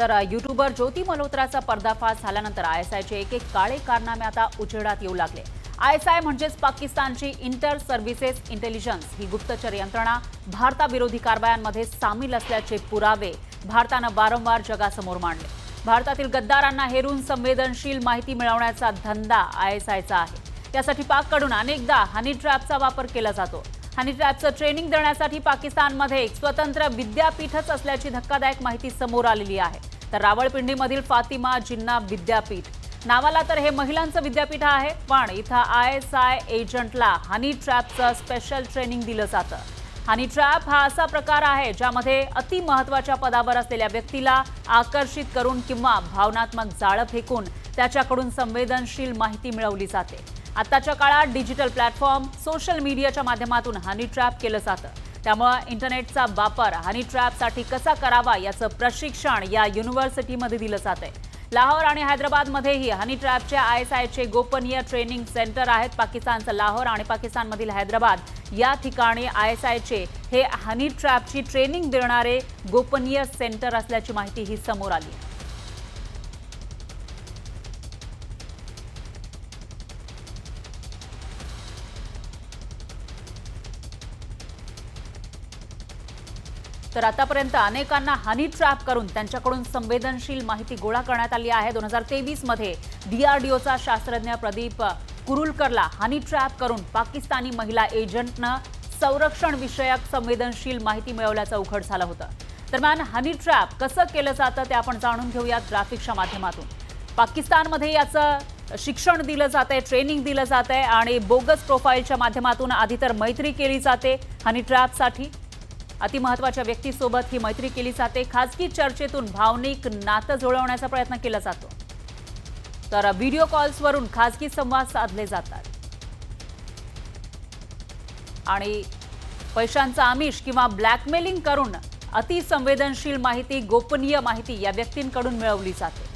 तर युट्यूबर ज्योती मल्होत्राचा पर्दाफाश झाल्यानंतर आय एस आयचे एक एक काळे कारनामे आता उजेडात येऊ लागले. आय एस आय म्हणजेच पाकिस्तानची इंटर सर्व्हिसेस इंटेलिजन्स ही गुप्तचर यंत्रणा भारताविरोधी कारवायांमध्ये सामील असल्याचे पुरावे भारतानं वारंवार जगासमोर मांडले. भारतातील गद्दारांना हेरून संवेदनशील माहिती मिळवण्याचा धंदा आय एस आयचा आहे. यासाठी पाककडून अनेकदा हनी ट्रॅपचा वापर केला जातो. हनी ट्रॅपचं ट्रेनिंग देण्यासाठी पाकिस्तानमध्ये एक स्वतंत्र विद्यापीठच असल्याची धक्कादायक माहिती समोर आलेली आहे. तर रावळपिंडीमधील फातिमा जिन्ना विद्यापीठ. नावाला तर हे महिलांचं विद्यापीठ आहे पण इथं आय एस आय एजंटला हनी ट्रॅपचं स्पेशल ट्रेनिंग दिलं जातं. हनी ट्रॅप हा असा प्रकार आहे ज्यामध्ये अति महत्त्वाच्या पदावर असलेल्या व्यक्तीला आकर्षित करून किंवा भावनात्मक जाळं फेकून त्याच्याकडून संवेदनशील माहिती मिळवली जाते. आताच्या काळात डिजिटल प्लॅटफॉर्म सोशल मीडियाच्या माध्यमातून हनी ट्रॅप केलं जातं. त्यामुळं इंटरनेटचा वापर हनी ट्रॅपसाठी कसा करावा याचं प्रशिक्षण या युनिव्हर्सिटीमध्ये दिलं जातंय. लाहोर आणि हैदराबादमध्येही हनी ट्रॅपचे आय एस आयचे गोपनीय ट्रेनिंग सेंटर आहेत. पाकिस्तानचं लाहोर आणि पाकिस्तानमधील हैदराबाद या ठिकाणी आय एस आयचे हे हनी ट्रॅपची ट्रेनिंग देणारे गोपनीय सेंटर असल्याची माहिती ही समोर आली. तर आतापर्यंत अनेकांना हनी ट्रॅप करून त्यांच्याकडून संवेदनशील माहिती गोळा करण्यात आली आहे. दोन हजार तेवीसमध्ये डीआरडीओचा शास्त्रज्ञ प्रदीप कुरुलकरला हनी ट्रॅप करून पाकिस्तानी महिला एजंटनं संरक्षण विषयक संवेदनशील माहिती मिळवल्याचं उघड झालं होतं. दरम्यान हनी ट्रॅप कसं केलं जातं ते आपण जाणून घेऊयात ग्राफिक्सच्या माध्यमातून. पाकिस्तानमध्ये याचं शिक्षण दिलं जातंय ट्रेनिंग दिलं जातंय आणि बोगस प्रोफाईलच्या माध्यमातून आधी तर मैत्री केली जाते हनी ट्रॅपसाठी. अतिमहत्वाच्या व्यक्तीसोबत ही मैत्री केली जाते. खाजगी चर्चेतून भावनिक नातं जुळवण्याचा प्रयत्न केला जातो. तर व्हिडिओ कॉल्सवरून खाजगी संवाद साधले जातात. आणि पैशांचा आमिष किंवा ब्लॅकमेलिंग करून अतिसंवेदनशील माहिती गोपनीय माहिती या व्यक्तींकडून मिळवली जाते.